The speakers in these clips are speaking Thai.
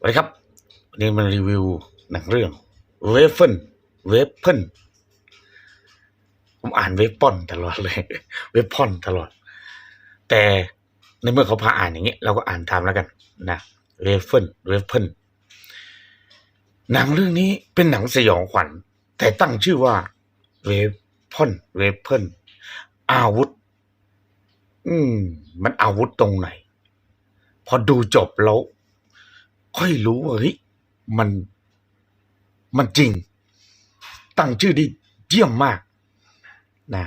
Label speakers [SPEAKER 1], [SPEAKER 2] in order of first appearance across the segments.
[SPEAKER 1] สวัสดีครับวันนี้มารีวิวหนังเรื่องเวฟเฟนเวฟเฟนผมอ่านเวฟปอนตลอดเลย เวฟพอนตลอด แต่ในเมื่อเขาพาอ่านอย่างนี้ เราก็อ่านตามแล้วกันนะเวฟเฟนเวฟเฟนหนังเรื่องนี้เป็นหนังสยองขวัญ แต่ตั้งชื่อว่าเวฟพอนเวฟเฟนอาวุธ อืม มันอาวุธตรงไหน พอดูจบแล้ว ค่อยรู้ว่าเฮ้ยมันมันจริง ตั้งชื่อไดีเยี่ยมมากนะ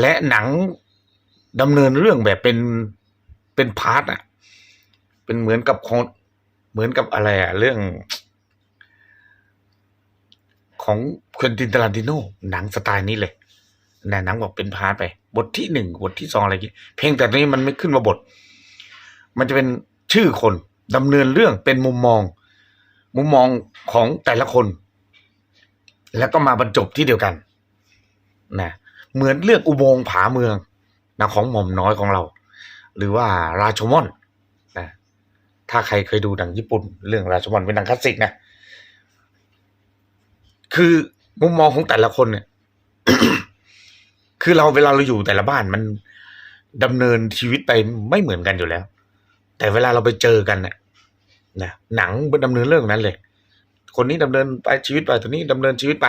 [SPEAKER 1] และหนังดำเนินเรื่องแบบเป็นเป็นพาร์ทอะเป็นเหมือนกับของเหมือนกับอะไรอะเรื่อง ของควินตินตารันติโนหนังสไตล์นี้เลยนะหนังบอกเป็นพาร์ทไป บทที่หนึ่งบทที่สองอะไรอย่างงี้เพลงแต่นี้มันไม่ขึ้นมาบท มันจะเป็นชื่อคน ดำเนินเรื่องเป็นมุมมอง มุมมองของแต่ละคน แล้วก็มาบรรจบที่เดียวกันนะเหมือนเรื่องอุโมงค์ผาเมืองนะของหม่อมน้อยของเรา หรือว่าราชมอนนะถ้าใครเคยดูหนังญี่ปุ่น เรื่องราชมอนเป็นหนังคลาสสิกนะคือมุมมองของแต่ละคนเนี่ย คือเราเวลาเราอยู่แต่ละบ้านมันดำเนินชีวิตไปไม่เหมือนกันอยู่แล้ว แต่เวลาเราไปเจอกันเนี่ยนะหนังมันดำเนินเรื่องนั้นเลย คนนี้ดำเนินไปชีวิตไปตัวนี้ดำเนินชีวิตไป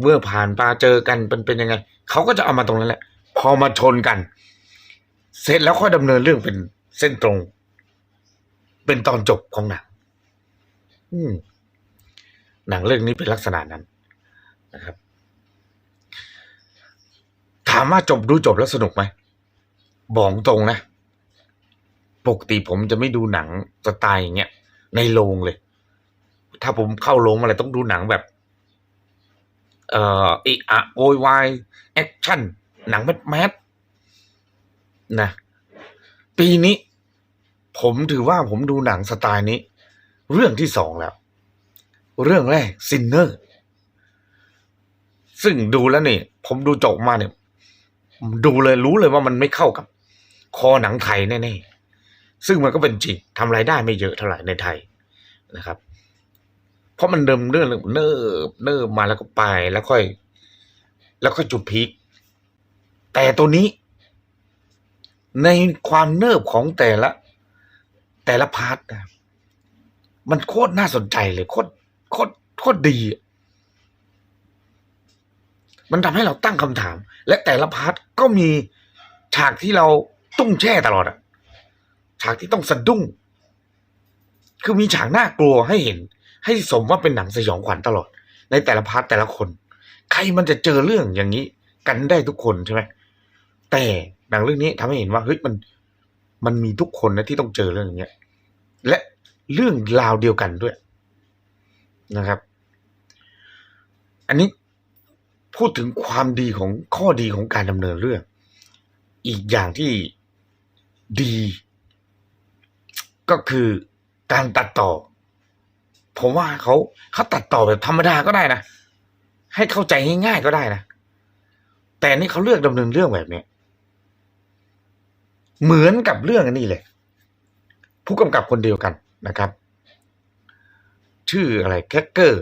[SPEAKER 1] เมื่อผ่านมาเจอกันเป็นเป็นยังไงเขาก็จะเอามาตรงนั้นแหละ พอมาชนกัน เสร็จแล้วค่อยดำเนินเรื่องเป็นเส้นตรง เป็นตอนจบของหนังอืหนังเรื่องนี้เป็นลักษณะนั้นนะครับ ถามว่าจบดูจบแล้วสนุกไหมบอกตรงนะ ปกติผมจะไม่ดูหนังสไตล์อย่างเงี้ยในโรงเลย ถ้าผมเข้าโรงอะไรต้องดูหนังแบบ เอ่ออีอะโวยวายแอคชั่น หนังแมสแมสนะปีนี้ ผมถือว่าผมดูหนังสไตล์นี้ เรื่องที่สองแล้ว เรื่องแรกซินเนอร์ซึ่งดูแล้วนี่ผมดูจบมาเนี่ย ดูเลยรู้เลยว่ามันไม่เข้ากับ คอหนังไทยแน่ๆ ซึ่งมันก็เป็นจริงทำรายได้ไม่เยอะเท่าไหร่ในไทยนะครับ เพราะมันเดิมเรื่องเนิบเนิบมาแล้วก็ไปแล้วค่อย แล้วก็จุดพีคแต่ตัวนี้ ในความเนิบของแต่ละ แต่ละพาร์ทนะมันโคตรน่าสนใจเลยโคตรโคตรโคตรดี มันทำให้เราตั้งคำถาม และแต่ละพาร์ทก็มีฉากที่เราตุ้งแช่ตลอดอะ ฉากที่ต้องสะดุ้ง คือมีฉากน่ากลัวให้เห็น ให้สมว่าเป็นหนังสยองขวัญตลอด ในแต่ละพาร์ทแต่ละคน ใครมันจะเจอเรื่องอย่างนี้ กันได้ทุกคนใช่ไหมแต่หนังเรื่องนี้ทำให้เห็นว่าเฮ้ยมัน มันมีทุกคนนะที่ต้องเจอเรื่องอย่างเงี้ย และเรื่องราวเดียวกันด้วยนะครับ อันนี้พูดถึงความดีของข้อดีของการดำเนินเรื่อง อีกอย่างที่ดี ก็คือการตัดต่อ ผมว่าเขาเขาตัดต่อแบบธรรมดาก็ได้นะ ให้เข้าใจง่ายๆก็ได้นะ แต่นี่เขาเลือกดำเนินเรื่องแบบนี้เหมือนกับเรื่องอันนี้เลย ผู้กำกับคนเดียวกันนะครับ ชื่ออะไรแคคเกอร์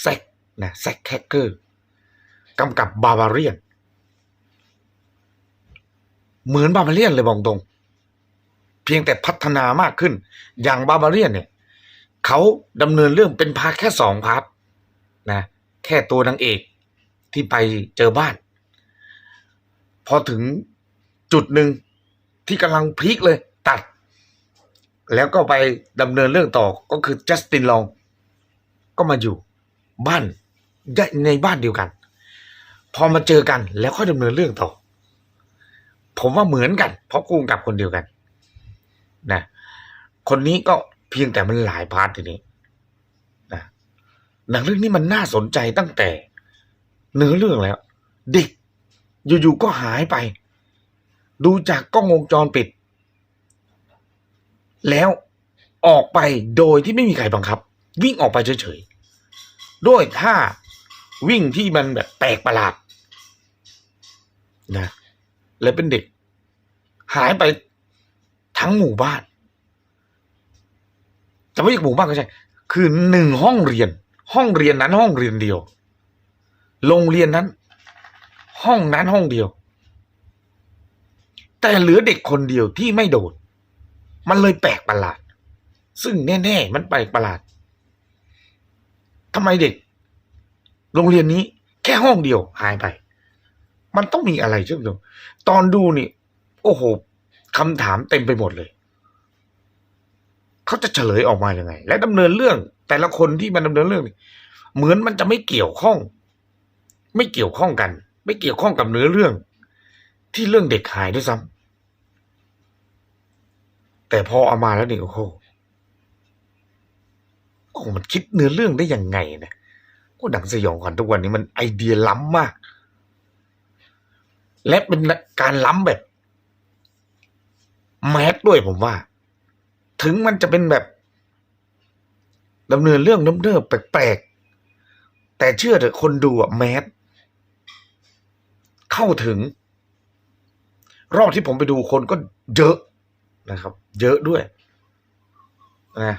[SPEAKER 1] แซกนะแซกแคคเกอร์กำกับบาบาเรียน เหมือนบาบาเรียนเลยบอกตรง เพียงแต่พัฒนามากขึ้น อย่างบาบาเรียนเนี่ยเขาดำเนินเรื่องเป็นพาร์ทแค่สองพาร์ทนะแค่ตัวนางเอกที่ไปเจอบ้าน พอถึงจุดหนึ่งที่กำลังพีคเลยตัด แล้วก็ไปดำเนินเรื่องต่อก็คือจัสตินลองก็มาอยู่บ้านในบ้านเดียวกัน พอมาเจอกันแล้วค่อยดำเนินเรื่องต่อ ผมว่าเหมือนกัน เพราะกูกับคนเดียวกัน นะคนนี้ก็เพียงแต่มันหลายพาร์ททีนี้นะหนังเรื่องนี้มันน่าสนใจตั้งแต่ เนื้อเรื่องแล้ว เด็กอยู่ๆก็หายไป ดูจากกล้องวงจรปิด แล้วออกไปโดยที่ไม่มีใครบังคับ วิ่งออกไปเฉยๆด้วยท่าวิ่งที่มันแบบแปลกประหลาดนะและเป็นเด็ก หายไป ทั้งหมู่บ้านจะไม่ใช่หมู่บ้านก็ใช่ คือหนึ่งห้องเรียน ห้องเรียนนั้นห้องเรียนเดียว โรงเรียนนั้น ห้องนั้นห้องเดียว แต่เหลือเด็กคนเดียวที่ไม่โดด มันเลยแปลกประหลาด ซึ่งแน่ๆมันแปลกประหลาดทำไมเด็ก โรงเรียนนี้ แค่ห้องเดียวหายไป มันต้องมีอะไรเชื่อมโยงตอนดูนี่ โอ้โห คำถามเต็มไปหมดเลย เขาจะเฉลยออกมายังไง และดำเนินเรื่อง แต่ละคนที่มันดำเนินเรื่องเหมือนมันจะไม่เกี่ยวข้อง ไม่เกี่ยวข้องกัน ไม่เกี่ยวข้องกับเนื้อเรื่อง ที่เรื่องเด็กหายด้วยซ้ำแต่พอเอามาแล้วนี่โอ้โหโอ้มันคิดเนื้อเรื่องได้ยังไงนะก็ดังสยองขวัญทุกวันนี้มันไอเดียล้ำมาก และเป็นการล้ำแบบ แมสด้วยผมว่า ถึงมันจะเป็นแบบดำเนินเรื่องเนิบๆแปลกๆ แต่เชื่อเถอะคนดูอะแมสเข้าถึง รอบที่ผมไปดูคนก็เยอะนะครับ เยอะด้วยนะ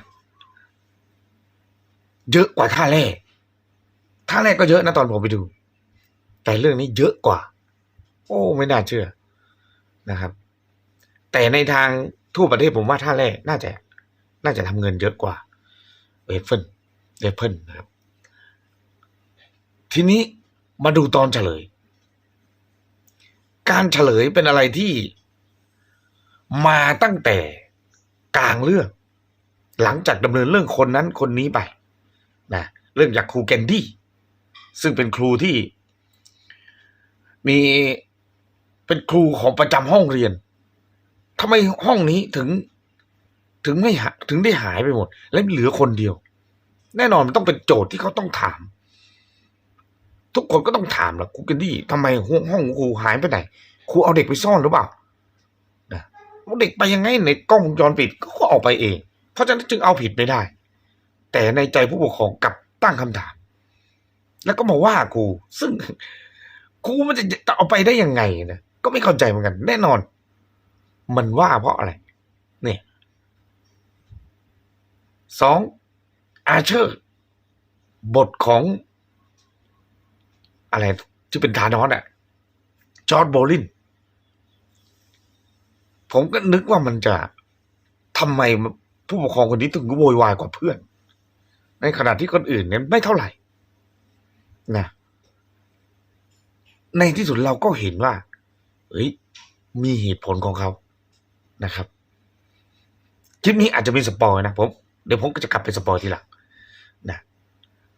[SPEAKER 1] เยอะกว่าท่าแรกท่าแรกก็เยอะนะตอนผมไปดู แต่เรื่องนี้เยอะกว่า โอ้ ไม่น่าเชื่อนะครับ แต่ในทางทั่วประเทศผมว่าท่าแรกน่าจะ น่าจะทำเงินเยอะกว่าเวฟเฟิลเวฟเฟิลนะครับ ทีนี้มาดูตอนเฉลย การเฉลยเป็นอะไรที่มาตั้งแต่กลางเรื่อง หลังจากดำเนินเรื่องคนนั้นคนนี้ไปนะเรื่องจากครูแกนดี้ซึ่งเป็นครูที่ มีเป็นครูของประจำห้องเรียน ทำไมห้องนี้ถึง ถึงไม่หาถึงได้หายไปหมด และเหลือคนเดียว แน่นอนมันต้องเป็นโจทย์ที่เขาต้องถาม ทุกคนก็ต้องถามแหละครูแกนดี้ทำไมห้องห้องครูหายไปไหนครูเอาเด็กไปซ่อนหรือเปล่านะเด็กไปยังไงในกล้องวงจรปิดก็ออกไปเอง เพราะฉะนั้นจึงเอาผิดไม่ได้ แต่ในใจผู้ปกครองกลับตั้งคำถาม แล้วก็มาว่าครูซึ่งครูมันจะจะเอาไปได้ยังไงนะก็ไม่เข้าใจเหมือนกัน แน่นอน มันว่าเพราะอะไรเนี่ยสองอาเชอร์ บทของ อะไรที่เป็นทานอสอะจอร์ดโบลิน ผมก็นึกว่ามันจะทำไมผู้ปกครองคนนี้ถึงโวยวายกว่าเพื่อน ในขณะที่คนอื่นเนี่ยไม่เท่าไหร่นะในที่สุดเราก็เห็นว่า เฮ้ย มีเหตุผลของเขา นะครับคลิปนี้อาจจะมีสปอยนะผมเดี๋ยวผมก็จะกลับไปสปอยทีหลังนะ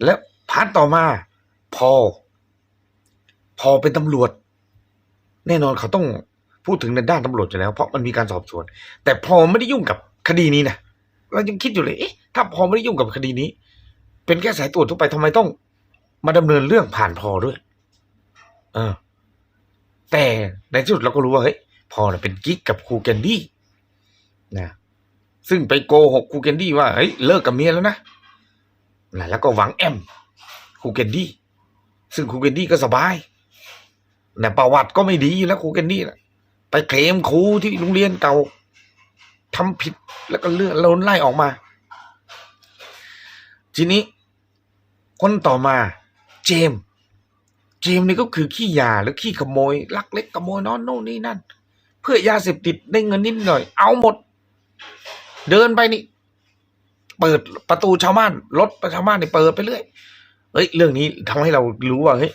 [SPEAKER 1] แล้วพาร์ทต่อมาพอ พอเป็นตำรวจ แน่นอนเขาต้องพูดถึงในด้านตำรวจอยู่แล้ว เพราะมันมีการสอบสวน แต่พอไม่ได้ยุ่งกับคดีนี้นะเรายังคิดอยู่เลยเอ๊ะถ้าพอไม่ได้ยุ่งกับคดีนี้ เป็นแค่สายตรวจทั่วไปทำไมต้อง มาดำเนินเรื่องผ่านพอด้วยเออแต่ในที่สุดเราก็รู้ว่าเฮ้ยพอเป็นกิ๊กกับครูแกนดี้ นะซึ่งไปโกหกครูแกนดี้ว่าเฮ้ยเลิกกับเมียแล้วนะนะแล้วก็หวังแอมครูแกนดี้ซึ่งครูแกนดี้ก็สบายแต่ประวัติก็ไม่ดีอยู่แล้วครูแกนดี้นะไปเคลมครูที่โรงเรียนเก่าทำผิดแล้วก็เลื่อนโลนไล่ออกมา ทีนี้ คนต่อมาเจมส์เจมส์นี่ก็คือขี้ยาหรือขี้ขโมยลักเล็กขโมยน้อนโน่นนี่นั่น เพื่อยาเสพติดได้เงินนิดหน่อย เอาหมด เดินไปนี่ เปิดประตูชาวบ้านรถประชาวบ้านนี่เปิดไปเรื่อยเฮ้ย เรื่องนี้ทำให้เรารู้ว่าเฮ้ย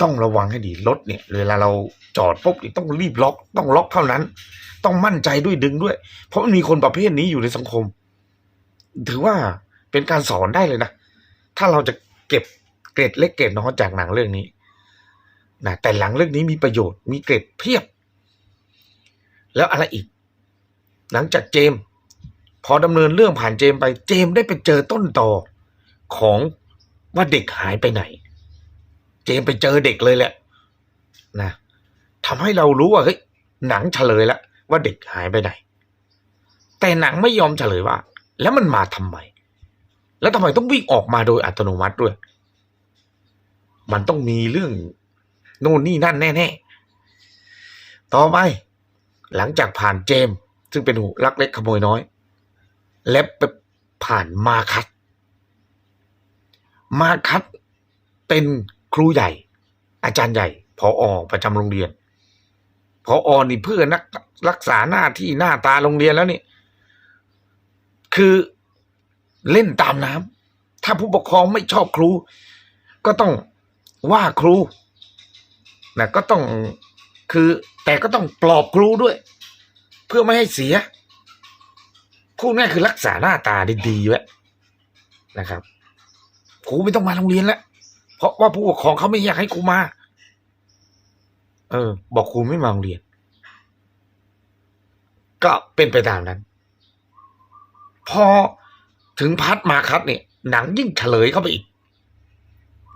[SPEAKER 1] ต้องระวังให้ดีรถเนี่ย เวลาเราจอดปุ๊บต้องรีบล็อก ต้องล็อกเท่านั้น ต้องมั่นใจด้วยดึงด้วย เพราะมันมีคนประเภทนี้อยู่ในสังคม ถือว่าเป็นการสอนได้เลยนะ ถ้าเราจะเก็บเกร็ดเล็กเกร็ดน้อยจากหนังเรื่องนี้นะแต่หลังเรื่องนี้มีประโยชน์มีเกร็ดเพียบ แล้วอะไรอีก หลังจากเจมส พอดำเนินเรื่องผ่านเจมไปเจมได้ไปเจอต้นตอของว่าเด็กหายไปไหน เจมไปเจอเด็กเลยแหละนะทำให้เรารู้ว่าเฮ้ยหนังเฉลยแล้วว่าเด็กหายไปไหน แต่หนังไม่ยอมเฉลยว่า แล้วมันมาทำไม แล้วทำไมต้องวิ่งออกมาโดยอัตโนมัติด้วย มันต้องมีเรื่องโน่นนี่นั่นแน่ๆ ต่อไปหลังจากผ่านเจม ซึ่งเป็นหูลักเล็กขโมยน้อย และไปผ่านมาคัสมาคัสเป็นครูใหญ่ อาจารย์ใหญ่พออประจำโรงเรียนพออนี่เพื่อนักรักษาหน้าที่หน้าตาโรงเรียนแล้วนี่คือเล่นตามน้ำถ้าผู้ปกครองไม่ชอบครู ก็ต้องว่าครูนะก็ต้องคือแต่ก็ต้องปลอบครูด้วย เพื่อไม่ให้เสีย พูดง่ายคือรักษาหน้าตาดีๆไว้นะครับครูไม่ต้องมาโรงเรียนแล้วเพราะว่าผู้ปกครองเขาไม่อยากให้ครูมา เออ บอกครูไม่มาโรงเรียน ก็เป็นไปตามนั้น พอถึงพัดมาคัดเนี่ยหนังยิ่งเฉลยเข้าไปอีก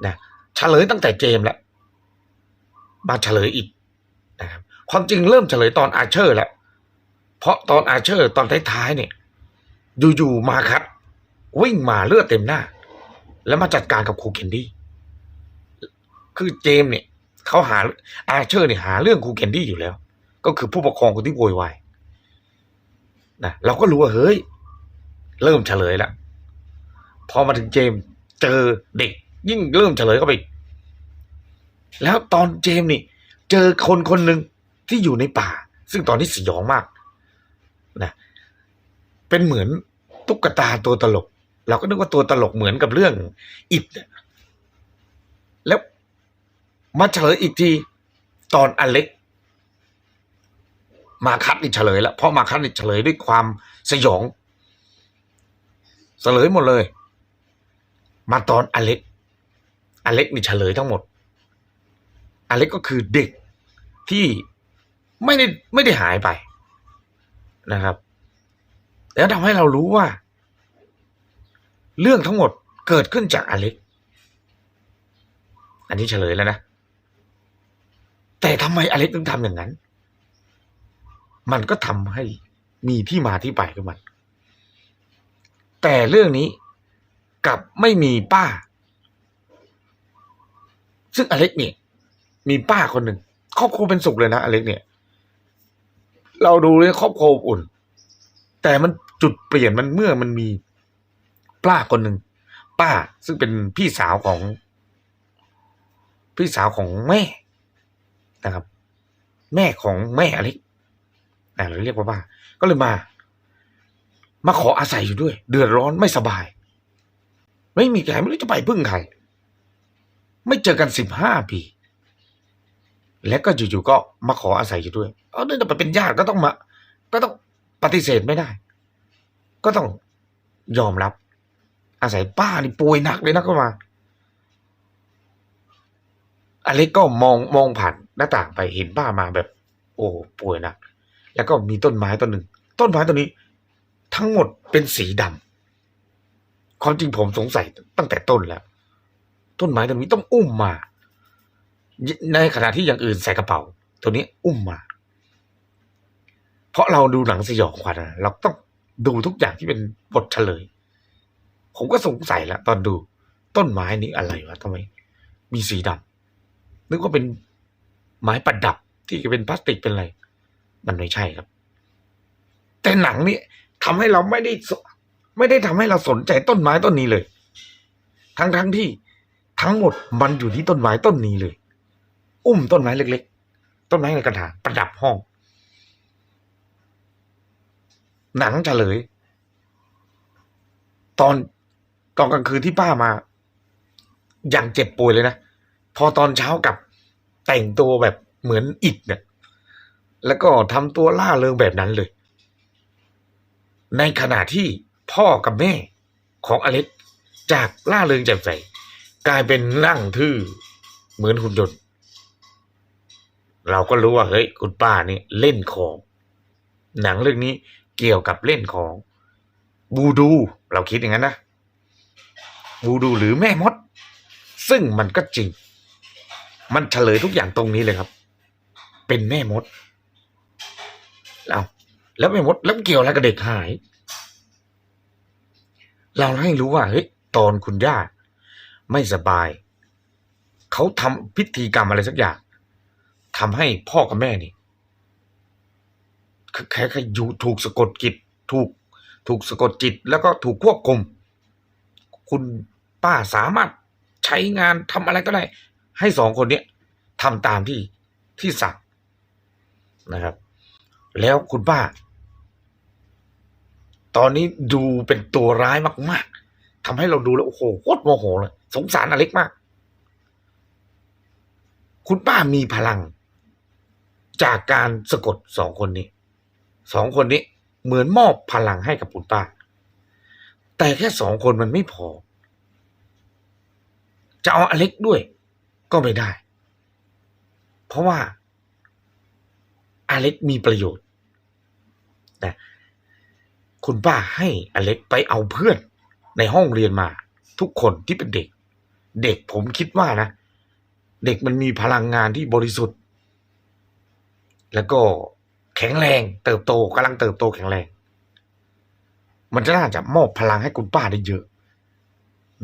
[SPEAKER 1] นะเฉลยตั้งแต่เจมแล้วมาเฉลยอีกนะครับความจริงเริ่มเฉลยตอนอาเชอร์แล้วเพราะตอนอาเชอร์ตอนท้ายๆเนี่ย อยู่ๆมาคัดวิ่งมาเลือดเต็มหน้า แล้วมาจัดการกับครูเคนดี้คือเจมส์เนี่ยเขาหาอาเชอร์เนี่ยหาเรื่องครูเคนดี้อยู่แล้ว ก็คือผู้ปกครองคนที่โวยวายนะเราก็รู้ว่าเฮ้ย เริ่มเฉลยแล้วพอมาถึงเจมส์เจอเด็ก ยิ่งเริ่มเฉลยเข้าไปแล้วตอนเจมส์นี่ เจอคนคนหนึ่งที่อยู่ในป่า ซึ่งตอนนี้สยองมาก นะ เป็นเหมือนตุ๊กตาตัวตลก เราก็นึกว่าตัวตลกเหมือนกับเรื่องอิดแล้วมาเฉลยอีกทีตอนอเล็ก มาคัดนี่เฉลยแล้วเพราะมาคัดนี่เฉลยด้วยความสยองเฉลยหมดเลย มาตอนอเล็ก อเล็กนี่เฉลยทั้งหมด อเล็กก็คือเด็กที่ไม่ได้ไม่ได้หายไปนะครับ แล้วทำให้เรารู้ว่า เรื่องทั้งหมดเกิดขึ้นจากอเล็ก อันนี้เฉลยแล้วนะ แต่ทำไมอเล็กถึงทำอย่างนั้น มันก็ทำให้มีที่มาที่ไปของมัน แต่เรื่องนี้กลับไม่มีป้า ซึ่งอเล็กเนี่ย มีป้าคนหนึ่งครอบครัวเป็นสุขเลยนะอเล็กเนี่ย เราดูเลยครอบครัวอบอุ่น แต่มันจุดเปลี่ยนมันเมื่อมันมีป้าคนหนึ่งป้าซึ่งเป็นพี่สาวของ พี่สาวของแม่นะครับ แม่ของแม่อเล็กอ่เราเรียกว่าป้าก็เลยมา มาขออาศัยอยู่ด้วย เดือดร้อนไม่สบาย ไม่มีใครไม่รู้จะไปพึ่งใครไม่เจอกันสิบห้าปี และก็อยู่ๆก็มาขออาศัยอยู่ด้วย เอาเนื่องจากเป็นญาติก็ต้องมา ก็ต้อง ปฏิเสธไม่ได้ ก็ต้องยอมรับ อาศัยป้านี่ป่วยหนักเลยนะก็มา อเล็กก็มองมองผ่านหน้าต่างไปเห็นป้ามาแบบ โอ้ป่วยหนัก แล้วก็มีต้นไม้ต้นหนึ่ง ต้นไม้ต้นนี้ ทั้งหมดเป็นสีดำความจริงผมสงสัยตั้งแต่ต้นแล้ว ต้นไม้ต้นนี้ต้องอุ้มมา ในขณะที่อย่างอื่นใส่กระเป๋า ตัวนี้อุ้มมา เพราะเราดูหนังสยองขวัญอะเราต้องดูทุกอย่างที่เป็นบทเฉลย ผมก็สงสัยล้วตอนดูต้นไม้นี้อะไรวะทำไม มีสีดำนึกว่าเป็นไม้ประดับที่เป็นพลาสติกเป็นอะไร มันไม่ใช่ครับ แต่หนังนี่ทำให้เราไม่ได้ไม่ได้ทำให้เราสนใจต้นไม้ต้นนี้เลย ทั้งทั้งที่ทั้งหมดมันอยู่ที่ต้นไม้ต้นนี้เลย อุ้มต้นไม้เล็ก ๆ ต้นไม้ในกระถางประดับห้อง หนังเฉลย ตอนตอนกลางคืนที่ป้ามา อย่างเจ็บป่วยเลยนะ พอตอนเช้ากลับแต่งตัวแบบเหมือนอิดเนี่ย แล้วก็ทำตัวล่าเริงแบบนั้นเลย ในขณะที่พ่อกับแม่ของอเล็กจากล่าเริงแจ่มใสกลายเป็นนั่งทื่อเหมือนหุ่นยนต์เราก็รู้ว่าเฮ้ยคุณป้านี่เล่นของ หนังเรื่องนี้ เกี่ยวกับเล่นของบูดู เราคิดอย่างนั้นนะบูดูหรือแม่มด ซึ่งมันก็จริง มันเฉลยทุกอย่างตรงนี้เลยครับ เป็นแม่มดเอาแล้วแม่มดแล้วเกี่ยวอะไรกับเด็กหาย เราให้รู้ว่าเฮ้ยตอนคุณย่าไม่สบาย เขาทำพิธีกรรมอะไรสักอย่างทำให้พ่อกับแม่นี่ แค่แค่อยู่ถูกสะกดจิต ถูกถูกสะกดจิต แล้วก็ถูกควบคุม คุณป้าสามารถใช้งานทำอะไรก็ได้ ให้สองคนเนี้ยทำตามที่ที่สั่งนะครับ แล้วคุณป้า ตอนนี้ดูเป็นตัวร้ายมากๆทำให้เราดูแล้วโอ้โหโคตรโมโหเลยสงสารอเล็กมาก คุณป้ามีพลัง จากการสะกดสองคนนี้ สองคนนี้เหมือนมอบพลังให้กับคุณป้า แต่แค่สองคนมันไม่พอ จะเอาอเล็กด้วยก็ไม่ได้ เพราะว่าอเล็กมีประโยชน์นะคุณป้าให้อเล็กไปเอาเพื่อนในห้องเรียนมา ทุกคนที่เป็นเด็ก เด็กผมคิดว่านะ เด็กมันมีพลังงานที่บริสุทธิ์ แล้วก็ ข็งแรง เติบโตกำลังเติบโตแข็งแรง มันจะน่าจะมอบพลังให้คุณป้าได้เยอะ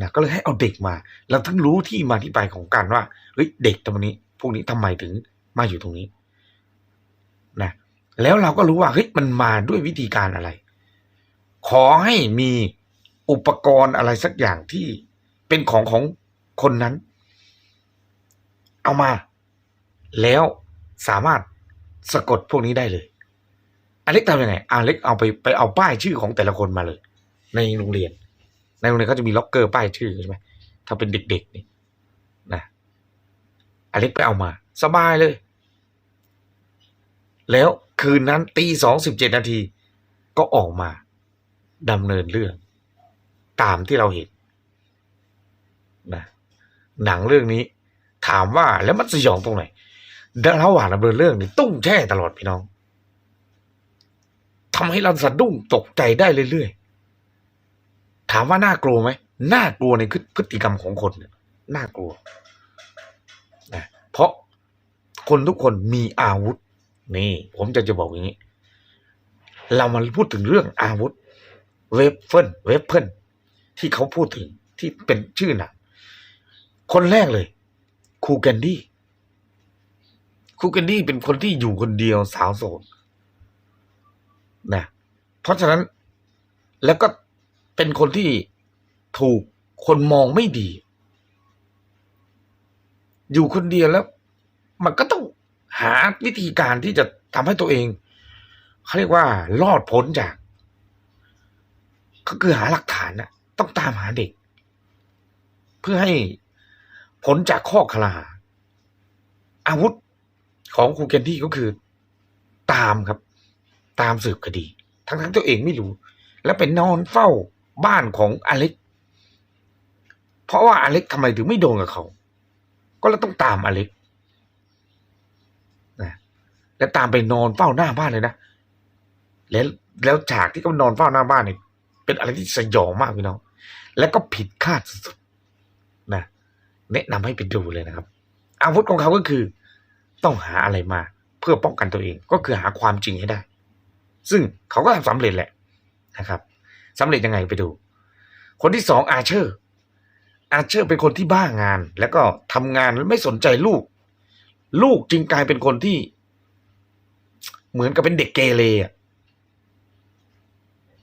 [SPEAKER 1] นะก็เลยให้เอาเด็กมา เราถึงรู้ที่มาที่ไปของการว่าเฮ้ยเด็กตรงนี้ พวกนี้ทำไมถึงมาอยู่ตรงนี้นะแล้วเราก็รู้ว่าเฮ้ยมันมาด้วยวิธีการอะไร ขอให้มีอุปกรณ์อะไรสักอย่างที่เป็นของของคนนั้น เอามา แล้วสามารถ สะกดพวกนี้ได้เลย อเล็กทำยังไงอเล็กเอาไปไปเอาป้ายชื่อของแต่ละคนมาเลย ในโรงเรียน ในโรงเรียนเขาจะมีล็อกเกอร์ป้ายชื่อใช่ไหมถ้าเป็นเด็กๆนี่นะอเล็กไปเอามา สบายเลย แล้วคืนนั้นตีสองสิบเจ็ดนาทีก็ออกมาดำเนินเรื่อง ตามที่เราเห็นนะหนังเรื่องนี้ ถามว่าแล้วมันสยองตรงไหน ระหว่างดำเนินเรื่องนี่ตุ้งแช่ตลอดพี่น้องทำให้เราสะดุ้งตกใจได้เรื่อยๆ ถามว่าน่ากลัวไหม น่ากลัวในพฤติกรรมของคนเนี่ยน่ากลัวนะเพราะคนทุกคนมีอาวุธ นี่ ผมจะจะบอกอย่างนี้ เรามาพูดถึงเรื่องอาวุธ เวฟเฟิลเวฟเฟิลที่เขาพูดถึงที่เป็นชื่อหนังคนแรกเลย คูแกนดี้ ครูแกนดี้เป็นคนที่อยู่คนเดียวสาวโสดนะเพราะฉะนั้นแล้วก็เป็นคนที่ถูกคนมองไม่ดี อยู่คนเดียวแล้ว มันก็ต้องหาวิธีการที่จะทำให้ตัวเองเขาเรียกว่ารอดพ้นจาก ก็คือหาหลักฐานนะต้องตามหาเด็ก เพื่อให้ผลจากข้อคลาหาอาวุธ ของครูเคนที่ก็คือตามครับ ตามสืบคดี ทั้งทั้งตัวเองไม่รู้ แล้วไปนอนเฝ้าบ้านของอเล็ก เพราะว่าอเล็กทำไมถึงไม่โดนกับเขา ก็เลยต้องตามอเล็กนะแล้วตามไปนอนเฝ้าหน้าบ้านเลยนะแล้วแล้วฉากที่เขานอนเฝ้าหน้าบ้านเนี่ยเป็นอะไรที่สยองมากพี่น้อง แล้วก็ผิดคาดสุดๆนะแนะนำให้ไปดูเลยนะครับ อาวุธของเขาก็คือ ต้องหาอะไรมาเพื่อป้องกันตัวเองก็คือหาความจริงให้ได้ ซึ่งเขาก็ทำสำเร็จแหละนะครับสำเร็จยังไงไปดู คนที่สองอาเชอร์ อาเชอร์เป็นคนที่บ้างาน แล้วก็ทำงานไม่สนใจลูก ลูกจึงกลายเป็นคนที่ เหมือนกับเป็นเด็กเกเร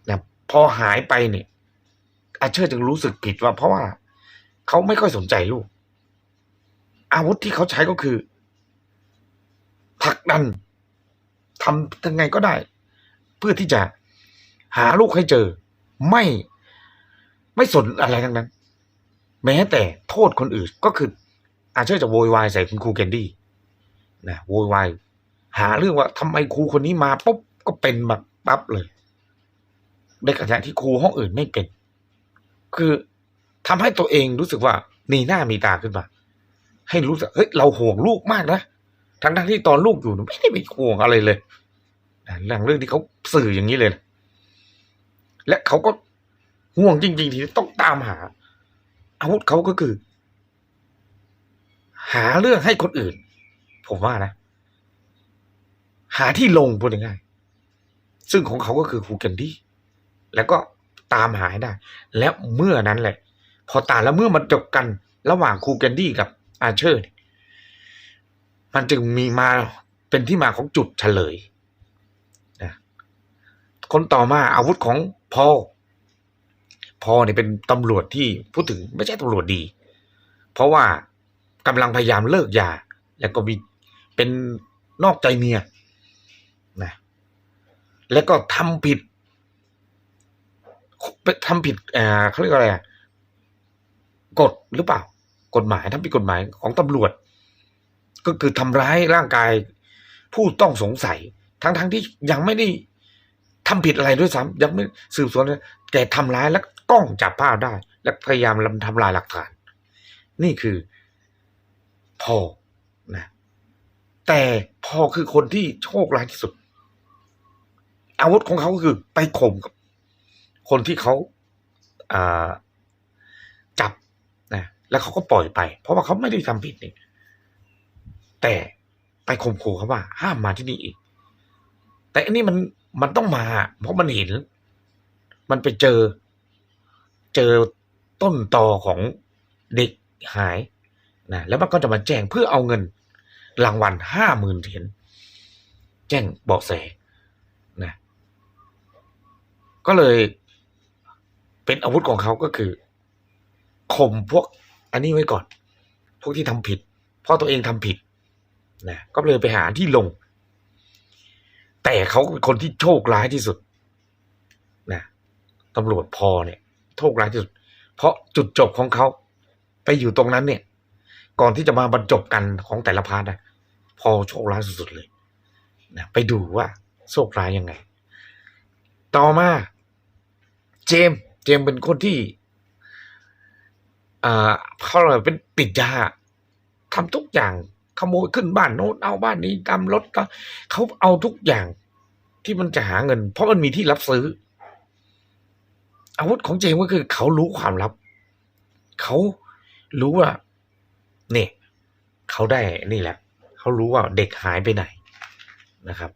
[SPEAKER 1] นะพอหายไปเนี่ย อาเชอร์จึงรู้สึกผิดว่าเพราะว่า เขาไม่ค่อยสนใจลูก อาวุธที่เขาใช้ก็คือ ผลักดันทำยังไงก็ได้ เพื่อที่จะหาลูกให้เจอ ไม่ไม่สนอะไรทั้งนั้น แม้แต่โทษคนอื่นก็คือ อาเชอร์จะโวยวายใส่คุณครูแคนดี้นะโวยวายหาเรื่องว่าทำไมครูคนนี้มาปุ๊บก็เป็นแบบปั๊บเลยในขณะที่ครูห้องอื่นไม่เป็น คือทำให้ตัวเองรู้สึกว่ามีหน้ามีตาขึ้นมา ให้รู้สึกเฮ้ยเราห่วงลูกมากนะ ทั้งทั้งที่ตอนลูกอยู่ไม่ได้ไปห่วงอะไรเลยนะเรื่องเรื่องที่เขาสื่ออย่างนี้เลยนะและเขาก็ห่วงจริง ๆ ที่ต้องตามหา อาวุธเขาก็คือ หาเรื่องให้คนอื่น ผมว่านะ หาที่ลงพูดง่ายๆซึ่งของเขาก็คือครูแคนดี้แล้วก็ตามหาให้ได้ แล้วเมื่อนั้นแหละ พอตาแล้วเมื่อมันจบกันระหว่างครูแคนดี้กับอาเชอร์เนี่ย มันจึงมีมาเป็นที่มาของจุดเฉลยนะคนต่อมาอาวุธของพอพอเนี่ยเป็นตำรวจที่พูดถึงไม่ใช่ตำรวจดี เพราะว่ากำลังพยายามเลิกยา แล้วก็มีเป็นนอกใจเมียนะแล้วก็ทำผิดทำผิดอ่าเขาเรียกอะไรกฎหรือเปล่า กฎหมายทำผิดกฎหมายของตำรวจ ก็คือทำร้ายร่างกาย ผู้ต้องสงสัย ทั้งๆทที่ยังไม่ได้ทำผิดอะไรด้วยซ้ำยังไม่สืบสวนแต่ทำร้ายแล้วกล้องจับภาพได้ และพยายามทำลายหลักฐาน นี่คือพ่อนะแต่พ่อคือคนที่โชคร้ายที่สุด อาวุธของเขาก็คือไปข่มกับ คนที่เขาอ่าจับนะแล้วเขาก็ปล่อยไป เพราะว่าเขาไม่ได้ทำผิดนี่ แต่ไปข่มขู่เขาว่า ห้ามมาที่นี่อีก แต่อันนี้มันมันต้องมา เพราะมันเห็น มันไปเจอ เจอต้นตอของเด็กหายนะแล้วมันก็จะมาแจ้งเพื่อเอาเงิน รางวัลห้าหมื่นเหรียญแจ้งเบาะแสนะ ก็เลยเป็นอาวุธของเขาก็คือข่มพวก อันนี้ไว้ก่อน พวกที่ทำผิด เพราะตัวเองทำผิด นะก็เลยไปหาที่ลง แต่เขาเป็นคนที่โชคร้ายที่สุดนะตำรวจพอเนี่ย โชคร้ายที่สุด เพราะจุดจบของเขาไปอยู่ตรงนั้นเนี่ย ก่อนที่จะมาบรรจบกันของแต่ละพาร์ทนะพอโชคร้ายสุดๆเลยนะไปดูว่าโชคร้ายยังไง ต่อมา เจม เจมเป็นคนที่อ่าเขาเรียกว่าเป็นติดยาทำทุกอย่าง ขโมยขึ้นบ้านโน้นเอาบ้านนี้ตามรถก็เขาเอาทุกอย่างที่มันจะหาเงิน เพราะมันมีที่รับซื้อ อาวุธของเจมส์ก็คือ เขารู้ความลับ เขารู้ว่าเนี่ยเขาได้นี่แหละ เขารู้ว่าเด็กหายไปไหนนะครับ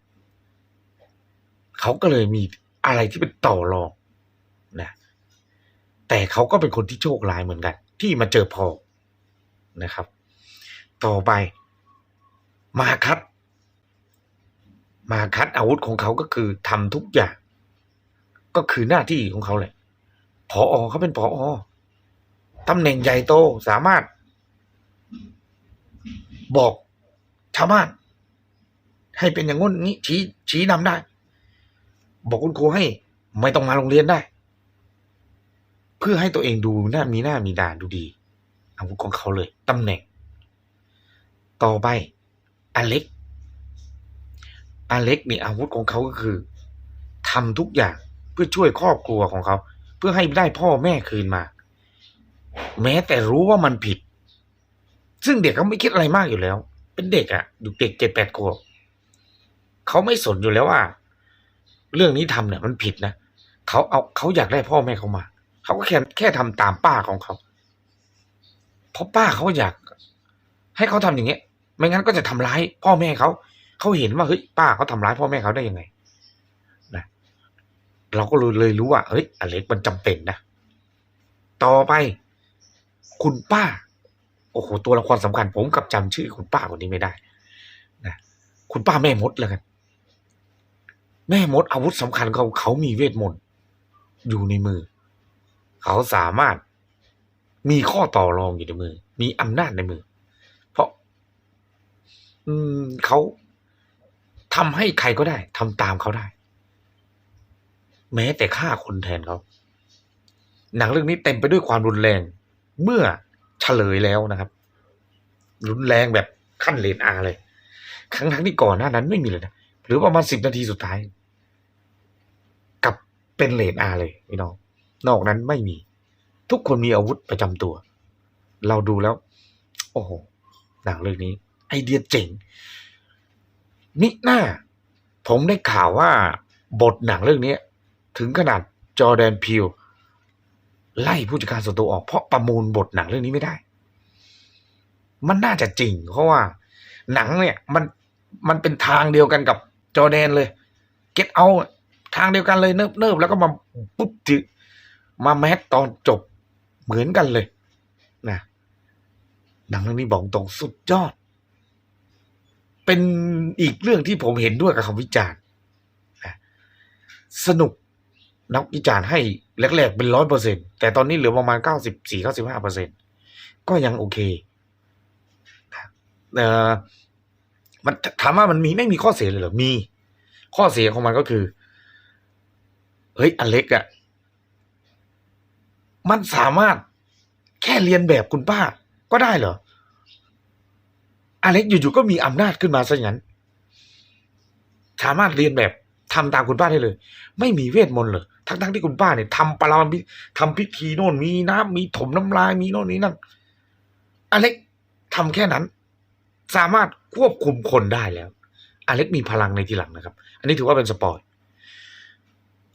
[SPEAKER 1] เขาก็เลยมีอะไรที่เป็นต่อรองนะแต่เขาก็เป็นคนที่โชคร้ายเหมือนกัน ที่มาเจอพอนะครับ ต่อไป มาคัด มาคัดอาวุธของเขาก็คือทำทุกอย่าง ก็คือหน้าที่ของเขาแหละพออเขาเป็นพออตำแหน่งใหญ่โตสามารถ บอกชาวบ้านให้เป็นอย่างง้นงี้ชี้ชี้นำได้ บอกคุณครูให้ไม่ต้องมาโรงเรียนได้ เพื่อให้ตัวเองดูหน้ามีหน้ามีดาดูดีอาวุธของเขาเลยตำแหน่ง ต่อไป อเล็ก อเล็กนี่อาวุธของเขาก็คือทำทุกอย่างเพื่อช่วยครอบครัวของเขา เพื่อให้ได้พ่อแม่คืนมา แม้แต่รู้ว่ามันผิด ซึ่งเด็กเขาไม่คิดอะไรมากอยู่แล้ว เป็นเด็กอะ่ะดูเด็กเจ็ดแปดขวบเขาไม่สนอยู่แล้วว่า เรื่องนี้ทำเนี่ยมันผิดนะเขาเอาเขาอยากได้พ่อแม่เขามาเขาก็แค่แค่ทำตามป้าของเขาเพราะป้าเขาอยาก ให้เขาทำอย่างเงี้ย ไม่งั้นก็จะทำร้ายพ่อแม่เขา เขาเห็นว่าเฮ้ยป้าเขาทำร้ายพ่อแม่เขาได้ยังไงนะเราก็เลยเลยรู้ว่าเฮ้ยอเล็กมันจำเป็นนะต่อไป คุณป้า โอ้โหตัวละครสำคัญ ผมกับจำชื่อคุณป้าคนนี้ไม่ได้นะคุณป้าแม่มดแล้วกัน แม่มดอาวุธสำคัญเขาเขามีเวทมนต์อยู่ในมือ เขาสามารถมีข้อต่อรองอยู่ในมือ มีอำนาจในมือ อืมเขาทำให้ใครก็ได้ทำตามเขาได้ แม้แต่ฆ่าคนแทนเขาหนังเรื่องนี้เต็มไปด้วยความรุนแรง เมื่อเฉลยแล้วนะครับ รุนแรงแบบขั้นเลนอาเลย ครั้งทั้งที่ก่อนหน้านั้นไม่มีเลยนะหรือประมาณสิบนาทีสุดท้าย กับเป็นเลนอาเลยพี่น้องนอกนั้นไม่มี ทุกคนมีอาวุธประจำตัว เราดูแล้ว โอ้โหหนังเรื่องนี้ ไอเดียเจ๋งมิหน้า ผมได้ข่าวว่าบทหนังเรื่องนี้ ถึงขนาดจอแดนพิวไล่ผู้จัดการส่วนตัวออกเพราะประมูลบทหนังเรื่องนี้ไม่ได้ มันน่าจะจริง เพราะว่า หนังเนี่ย มันมันเป็นทางเดียวกันกับจอแดนเลย เก็ตเอาทางเดียวกันเลยเนิบเนิบแล้วก็มาปุ๊บจิมาแมสตอนจบเหมือนกันเลยนะหนังเรื่องนี้บอกตรงสุดยอด เป็นอีกเรื่องที่ผมเห็นด้วยกับคำวิจารณ์สนุกนักวิจารณ์ให้แรกๆเป็นร้อยเปอร์เซ็นแต่ตอนนี้เหลือประมาณเก้าสิบสี่เก้าสิบห้าเปอร์เซ็นก็ยังโอเคเอ่อมันถามว่ามันมีไม่มีข้อเสียเลยเหรอ มี ข้อเสียของมันก็คือ เฮ้ยอเล็กอะมันสามารถแค่เรียนแบบคุณป้าก็ได้เหรอ อเล็กอยู่ๆก็มีอำนาจขึ้นมาซะอย่างนั้นสามารถเรียนแบบทำตามคุณป้าได้เลย ไม่มีเวทมนต์เลยทั้งๆที่คุณป้าเนี่ยทำปราพิทำพิธีโน่นมีน้ำมีถมน้ำลายมีโน่นนี้นั่นอเล็กทำแค่นั้น สามารถควบคุมคนได้แล้วอเล็กมีพลังในทีหลังนะครับ อันนี้ถือว่าเป็นสปอย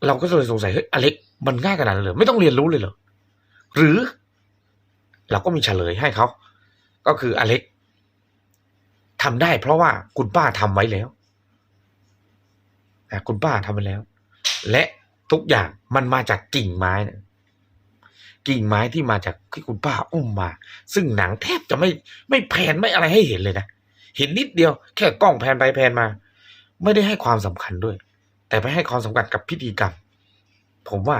[SPEAKER 1] เราก็เลยสงสัยเฮ้ยอเล็กมันง่ายขนาดนั้นเลยไม่ต้องเรียนรู้เลยเหรอหรือ เราก็มีเฉลยให้เขาก็คืออเล็ก ทำได้เพราะว่าคุณป้าทำไว้แล้วคุณป้าทำไว้แล้ว และทุกอย่างมันมาจากกิ่งไม้นะกิ่งไม้ที่มาจากที่คุณป้าอุ้มมา ซึ่งหนังแทบจะไม่ไม่แพนไม่อะไรให้เห็นเลยนะเห็นนิดเดียว แค่กล้องแพนไปแพนมา ไม่ได้ให้ความสำคัญด้วย แต่ไปให้ความสำคัญกับพิธีกรรม ผมว่า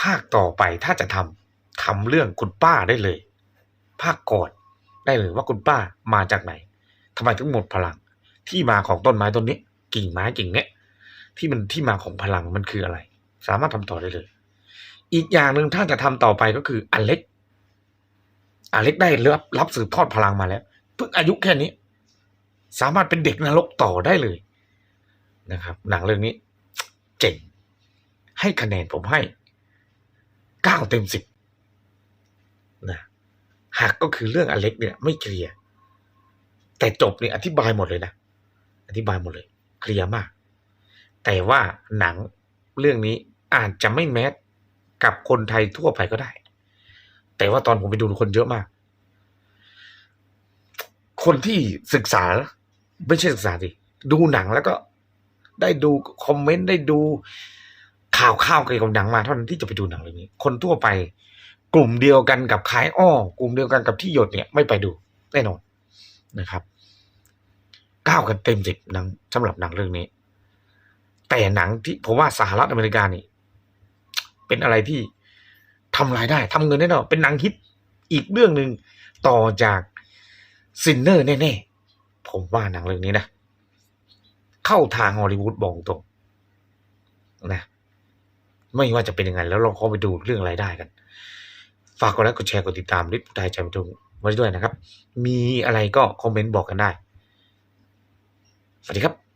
[SPEAKER 1] ภาคต่อไปถ้าจะทำทำเรื่องคุณป้าได้เลย ภาคก่อนได้เลยว่าคุณป้ามาจากไหน ทำไมถึงหมดพลัง ที่มาของต้นไม้ต้นนี้ กิ่งไม้กิ่งเนี้ยที่มันที่มาของพลังมันคืออะไร สามารถทำต่อได้เลย อีกอย่างหนึ่งถ้าจะทำต่อไปก็คืออเล็กอเล็กได้รับรับสืบทอดพลังมาแล้วเพิ่งอายุแค่นี้ สามารถเป็นเด็กนรกต่อได้เลยนะครับ หนังเรื่องนี้ เจ๋งให้คะแนนผมให้เก้าเต็มสิบนะหากก็คือเรื่องอเล็กเนี่ย ไม่เคลียร์ แต่จบเนี่ยอธิบายหมดเลยนะ อธิบายหมดเลย เคลียร์มาก แต่ว่าหนังเรื่องนี้อาจจะไม่แมสกับคนไทยทั่วไปก็ได้ แต่ว่าตอนผมไปดูคนเยอะมาก คนที่ศึกษา ไม่ใช่ศึกษาดิดูหนังแล้วก็ได้ดูคอมเมนต์ได้ดูข่าวข่าวเกี่ยวกับหนังมาเท่านั้นที่จะไปดูหนังเรื่องนี้ คนทั่วไป กลุ่มเดียวกันกับขายอ้อกลุ่มเดียวกันกับที่หยดเนี่ย ไม่ไปดูแน่นอนนะครับ เก้ากันเต็มสิบหนังสำหรับหนังเรื่องนี้ แต่หนังที่ผมว่าสหรัฐอเมริกานี่ เป็นอะไรที่ทำรายได้ทำเงินแน่นอนเป็นหนังฮิตอีกเรื่องหนึ่งต่อจากซินเนอร์แน่ๆผมว่าหนังเรื่องนี้นะ เข้าทางฮอลลีวูดบอกตรงนะ ไม่ว่าจะเป็นยังไง แล้วลองเข้าไปดูเรื่องรายได้กัน ฝากกดไลค์กดแชร์กดติดตามลิฟต์ไทยใจประทุงไว้ด้วยนะครับ มีอะไรก็คอมเมนต์บอกกันได้ สวัสดีครับ